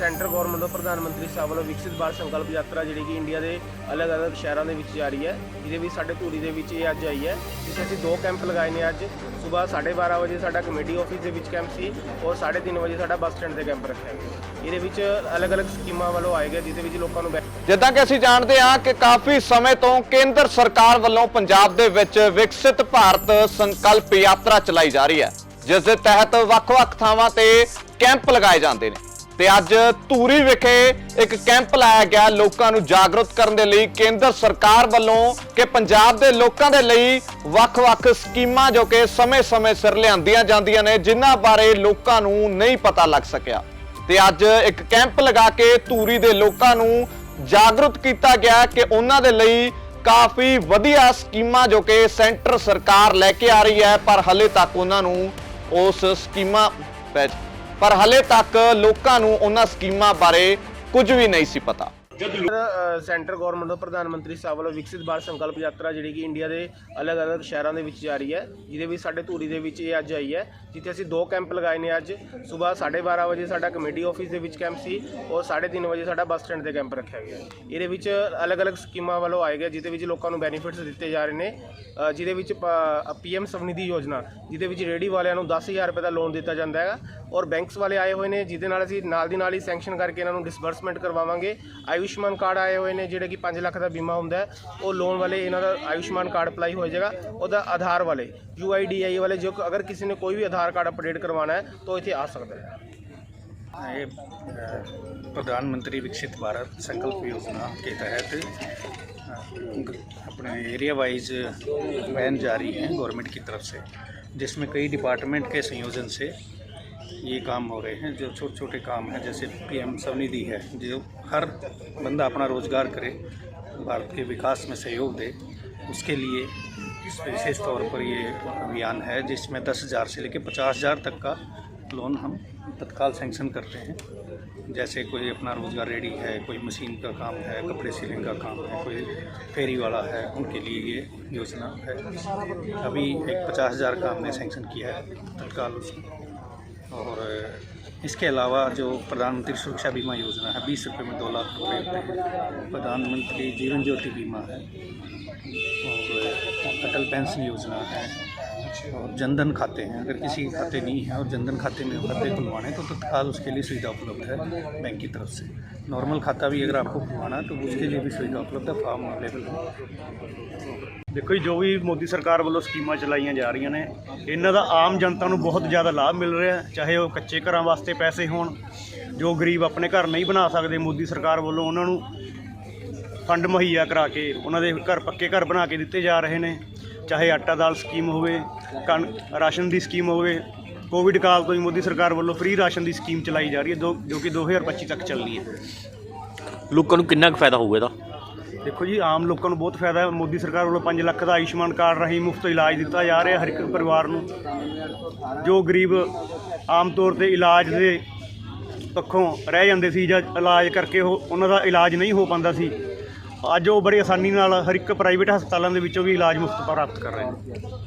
Centre government ਵੱਲੋਂ ਪ੍ਰਧਾਨ ਮੰਤਰੀ ਸਾਹਿਬ ਵੱਲੋਂ ਵਿਕਸਿਤ ਭਾਰਤ ਸੰਕਲਪ ਯਾਤਰਾ ਜਿਹੜੀ ਕਿ ਇੰਡੀਆ ਦੇ ਅਲੱਗ-ਅਲੱਗ ਸ਼ਹਿਰਾਂ ਦੇ ਵਿੱਚ ਜਾਰੀ ਹੈ, ਜਿਹਦੇ ਵਿੱਚ ਸਾਡੇ ਧੂਰੀ ਦੇ ਵਿੱਚ ਇਹ ਅੱਜ ਆਈ ਹੈ। ਜਿਸ ਅਸੀਂ ਦੋ ਕੈਂਪ ਲਗਾਏ ਨੇ ਅੱਜ। ਸਵੇਰ 12:30 ਵਜੇ ਸਾਡਾ ਕਮੇਟੀ ਆਫਿਸ ਦੇ ਵਿੱਚ ਕੈਂਪ ਸੀ ਔਰ 3:30 ਵਜੇ ਸਾਡਾ ਬੱਸ ਸਟੈਂਡ ਤੇ ਕੈਂਪ ਰੱਖਿਆ ਗਿਆ। ਇਹਦੇ ਵਿੱਚ ਅਲੱਗ-ਅਲੱਗ ਸਕੀਮਾਂ ਵੱਲੋਂ ਆਏ ਗਏ, ਜਿਹਦੇ ਵਿੱਚ ਲੋਕਾਂ ਨੂੰ ਜਿੱਦਾਂ ਕਿ ਅਸੀਂ ਜਾਣਦੇ ਹਾਂ ਕਿ ਕਾਫੀ ਸਮੇਂ ਤੋਂ ਕੇਂਦਰ ਸਰਕਾਰ ਵੱਲੋਂ ਪੰਜਾਬ ਦੇ ਵਿੱਚ ਵਿਕਸਿਤ ਭਾਰਤ ਸੰਕਲਪ ਯਾਤਰਾ ਚਲਾਈ ਜਾ ਰਹੀ ਹੈ। ਜਿਸ ਦੇ ਤਹਿਤ ਵੱਖ-ਵੱਖ ਥਾਵਾਂ ਤੇ ਕੈਂਪ ਲਗਾਏ ਜਾਂਦੇ ਨੇ। ਤੇ ਅੱਜ ਧੂਰੀ ਵਿਖੇ ਇੱਕ ਕੈਂਪ ਲਾਇਆ ਗਿਆ ਲੋਕਾਂ ਨੂੰ ਜਾਗਰੂਕ ਕਰਨ ਦੇ ਲਈ ਕੇਂਦਰ ਸਰਕਾਰ ਵੱਲੋਂ ਕਿ ਪੰਜਾਬ ਦੇ ਲੋਕਾਂ ਦੇ ਲਈ ਵੱਖ-ਵੱਖ ਸਕੀਮਾਂ ਜੋ ਕਿ ਸਮੇਂ-ਸਮੇਂ ਸਿਰ ਲਿਆਂਦੀਆਂ ਜਾਂਦੀਆਂ ਨੇ, ਜਿਨ੍ਹਾਂ ਬਾਰੇ ਲੋਕਾਂ ਨੂੰ ਨਹੀਂ ਪਤਾ ਲੱਗ ਸਕਿਆ। ਤੇ ਅੱਜ ਇੱਕ ਕੈਂਪ ਲਗਾ ਕੇ ਧੂਰੀ ਦੇ ਲੋਕਾਂ ਨੂੰ ਜਾਗਰੂਕ ਕੀਤਾ ਗਿਆ ਕਿ ਉਹਨਾਂ ਦੇ ਲਈ ਕਾਫੀ ਵਧੀਆ ਸਕੀਮਾਂ ਜੋ ਕਿ ਸੈਂਟਰ ਸਰਕਾਰ ਲੈ ਕੇ ਆ ਰਹੀ ਹੈ, ਪਰ ਹਲੇ ਤੱਕ ਉਹਨਾਂ ਨੂੰ ਉਸ ਸਕੀਮਾਂ ਵਿੱਚ ਪਰ ਹਲੇ ਤੱਕ ਲੋਕਾਂ ਨੂੰ ਉਹਨਾਂ ਸਕੀਮਾਂ ਬਾਰੇ ਕੁਝ ਵੀ ਨਹੀਂ ਸੀ ਪਤਾ। ਅ, ਸੈਂਟਰ ਗਵਰਨਮੈਂਟ ਤੋਂ ਪ੍ਰਧਾਨ ਮੰਤਰੀ ਸਾਹਿਬ ਵੱਲੋਂ ਵਿਕਸਿਤ ਭਾਰਤ ਸੰਕਲਪ ਯਾਤਰਾ ਜਿਹੜੀ ਕਿ ਇੰਡੀਆ ਦੇ ਅਲੱਗ-ਅਲੱਗ ਸ਼ਹਿਰਾਂ ਦੇ ਵਿੱਚ ਜਾਰੀ ਹੈ ਜਿਹਦੇ ਵਿੱਚ ਸਾਡੇ ਧੂਰੀ ਦੇ ਵਿੱਚ ਇਹ ਅੱਜ ਆਈ ਹੈ ਜਿੱਥੇ ਅਸੀਂ ਦੋ ਕੈਂਪ ਲਗਾਏ ਨੇ ਅੱਜ। ਸਵੇਰ 12:30 ਵਜੇ ਸਾਡਾ ਕਮੇਟੀ ਆਫਿਸ ਦੇ ਵਿੱਚ ਕੈਂਪ ਸੀ ਔਰ 3:30 ਵਜੇ ਸਾਡਾ ਬੱਸ ਸਟੈਂਡ ਤੇ ਕੈਂਪ ਰੱਖਿਆ ਗਿਆ। ਇਹਦੇ ਵਿੱਚ ਅਲੱਗ-ਅਲੱਗ ਸਕੀਮਾਂ ਵੱਲੋਂ ਆਏ ਗਏ ਜਿਹਦੇ ਵਿੱਚ ਲੋਕਾਂ ਨੂੰ ਬੈਨੀਫਿਟਸ ਦਿੱਤੇ ਜਾ ਰਹੇ ਨੇ ਜਿਹਦੇ ਵਿੱਚ ਪੀਐਮ ਸਵਨਿਧੀ ਯੋਜਨਾ ਜਿਹਦੇ ਵਿੱਚ ਰੇਹੜੀ ਵਾਲਿਆਂ ਨੂੰ 10000 ਰੁਪਏ ਦਾ ਲੋਨ ਦਿੱਤਾ ਜਾਂਦਾ ਹੈਗਾ ਔਰ ਬੈਂਕਸ ਵਾਲੇ ਆਏ ਹੋਏ ਨੇ ਜਿਹਦੇ ਨਾਲ ਅਸੀਂ ਨਾਲ ਦੀ ਨਾਲ ਹੀ ਸੈਂਕਸ਼ਨ ਕਰਕੇ ਇਹਨਾਂ ਨੂੰ ਡਿਸਬਰਸਮੈਂਟ ਕਰਵਾਵਾਂਗੇ। ਆਯੁਸ਼ ਆਯੁਸ਼ਮਾਨ ਕਾਰਡ ਆਏ ਹੋਏ ਨੇ ਜਿਹੜੇ ਕਿ 5 ਲੱਖ ਦਾ ਬੀਮਾ ਹੁੰਦਾ ਹੈ ਉਹ ਲੋਨ ਵਾਲੇ ਇਹਨਾਂ ਦਾ ਆਯੁਸ਼ਮਾਨ ਕਾਰਡ ਅਪਲਾਈ ਹੋ ਜਾਏਗਾ ਉਹਦਾ ਆਧਾਰ ਵਾਲੇ ਯੂਆਈਡੀਆਈ ਵਾਲੇ ਜੋ ਅਗਰ ਕਿਸੇ ਨੇ ਕੋਈ ਵੀ ਆਧਾਰ ਕਾਰਡ ਅਪਡੇਟ ਕਰਵਾਉਣਾ ਹੈ ਤਾਂ ਇੱਥੇ ਆ ਸਕਦਾ ਹੈ ये अ, प्रधानमंत्री विकसित भारत संकल्प योजना के तहत अ, अपने एरिया वाइज वैन जारी हैं गवर्नमेंट की तरफ से जिसमें कई डिपार्टमेंट के संयोजन से ये काम हो रहे हैं जो छोटे छोटे काम हैं जैसे पीएम स्वनिधि है जो हर बंदा अपना रोज़गार करे, भारत के विकास में सहयोग दे। उसके लिए विशेष तौर पर ये अभियान है, जिसमें दस हज़ार से लेकर पचास हज़ार तक का लोन हम तत्काल सैंक्शन करते हैं। जैसे कोई अपना रोज़गार रेडी है, कोई मशीन का काम है, कपड़े सिलने का काम है, कोई फेरी वाला है, उनके लिए ये योजना है। अभी एक पचास हज़ार का हमने सैंक्शन किया है तत्काल और इसके अलावा जो प्रधानमंत्री सुरक्षा बीमा योजना है बीस रुपये में दो लाख रुपये होते हैं प्रधानमंत्री जीवन ज्योति बीमा है और अटल पेंशन योजना है और जनधन खाते हैं अगर किसी के खाते नहीं है और जनधन खाते में खाते खुलवाने तो तत्काल उसके लिए सुविधा उपलब्ध है बैंक की तरफ से नॉर्मल खाता भी अगर आपको खुलवाना है तो उसके लिए भी सुविधा उपलब्ध है फॉर्म अवेलेबल है ਦੇਖੋ ਜੀ ਜੋ ਵੀ ਮੋਦੀ ਸਰਕਾਰ ਵੱਲੋਂ ਸਕੀਮਾਂ ਚਲਾਈਆਂ ਜਾ ਰਹੀਆਂ ਨੇ ਇਹਨਾਂ ਦਾ ਆਮ ਜਨਤਾ ਨੂੰ ਬਹੁਤ ਜ਼ਿਆਦਾ ਲਾਭ ਮਿਲ ਰਿਹਾ ਹੈ ਚਾਹੇ ਉਹ ਕੱਚੇ ਘਰਾਂ ਵਾਸਤੇ ਪੈਸੇ ਹੋਣ ਜੋ ਗਰੀਬ ਆਪਣੇ ਘਰ ਨਹੀਂ ਬਣਾ ਸਕਦੇ ਮੋਦੀ ਸਰਕਾਰ ਵੱਲੋਂ ਉਹਨਾਂ ਨੂੰ ਫੰਡ ਮੁਹੱਈਆ ਕਰਾ ਕੇ ਉਹਨਾਂ ਦੇ ਘਰ ਪੱਕੇ ਘਰ ਬਣਾ ਕੇ ਦਿੱਤੇ ਜਾ ਰਹੇ ਨੇ ਚਾਹੇ ਆਟਾ ਦਾਲ ਸਕੀਮ ਹੋਵੇ ਕਣ ਰਾਸ਼ਨ ਦੀ ਸਕੀਮ ਹੋਵੇ ਕੋਵਿਡ ਕਾਲ ਤੋਂ ਹੀ ਮੋਦੀ ਸਰਕਾਰ ਵੱਲੋਂ ਫ੍ਰੀ ਰਾਸ਼ਨ ਦੀ ਸਕੀਮ ਚਲਾਈ ਜਾ ਰਹੀ ਹੈ ਜੋ ਕਿ 2025 ਤੱਕ ਚੱਲਣੀ ਹੈ। ਲੋਕਾਂ ਨੂੰ ਕਿੰਨਾ ਕੁ ਫਾਇਦਾ ਹੋਊਗਾ ਇਹਦਾ? ਦੇਖੋ ਜੀ ਆਮ ਲੋਕਾਂ ਨੂੰ ਬਹੁਤ ਫਾਇਦਾ ਹੈ। ਮੋਦੀ ਸਰਕਾਰ ਵੱਲੋਂ 5 ਲੱਖ ਦਾ ਆਯੁਸ਼ਮਾਨ ਕਾਰਡ ਰਾਹੀਂ ਮੁਫਤ ਇਲਾਜ ਦਿੱਤਾ ਜਾ ਰਿਹਾ ਹਰ ਇੱਕ ਪਰਿਵਾਰ ਨੂੰ। ਜੋ ਗਰੀਬ ਆਮ ਤੌਰ ਤੇ ਇਲਾਜ ਦੇ ਪੱਖੋਂ ਰਹਿ ਜਾਂਦੇ ਸੀ ਜਾਂ ਇਲਾਜ ਕਰਕੇ ਉਹ ਉਹਨਾਂ ਦਾ ਇਲਾਜ ਨਹੀਂ ਹੋ ਪਾਉਂਦਾ ਸੀ। ਅੱਜ ਉਹ ਬੜੀ ਆਸਾਨੀ ਨਾਲ ਹਰ ਇੱਕ ਪ੍ਰਾਈਵੇਟ ਹਸਪਤਾਲਾਂ ਦੇ ਵਿੱਚੋਂ ਵੀ ਇਲਾਜ ਮੁਫਤ ਪ੍ਰਾਪਤ ਕਰ ਰਹੇ ਨੇ।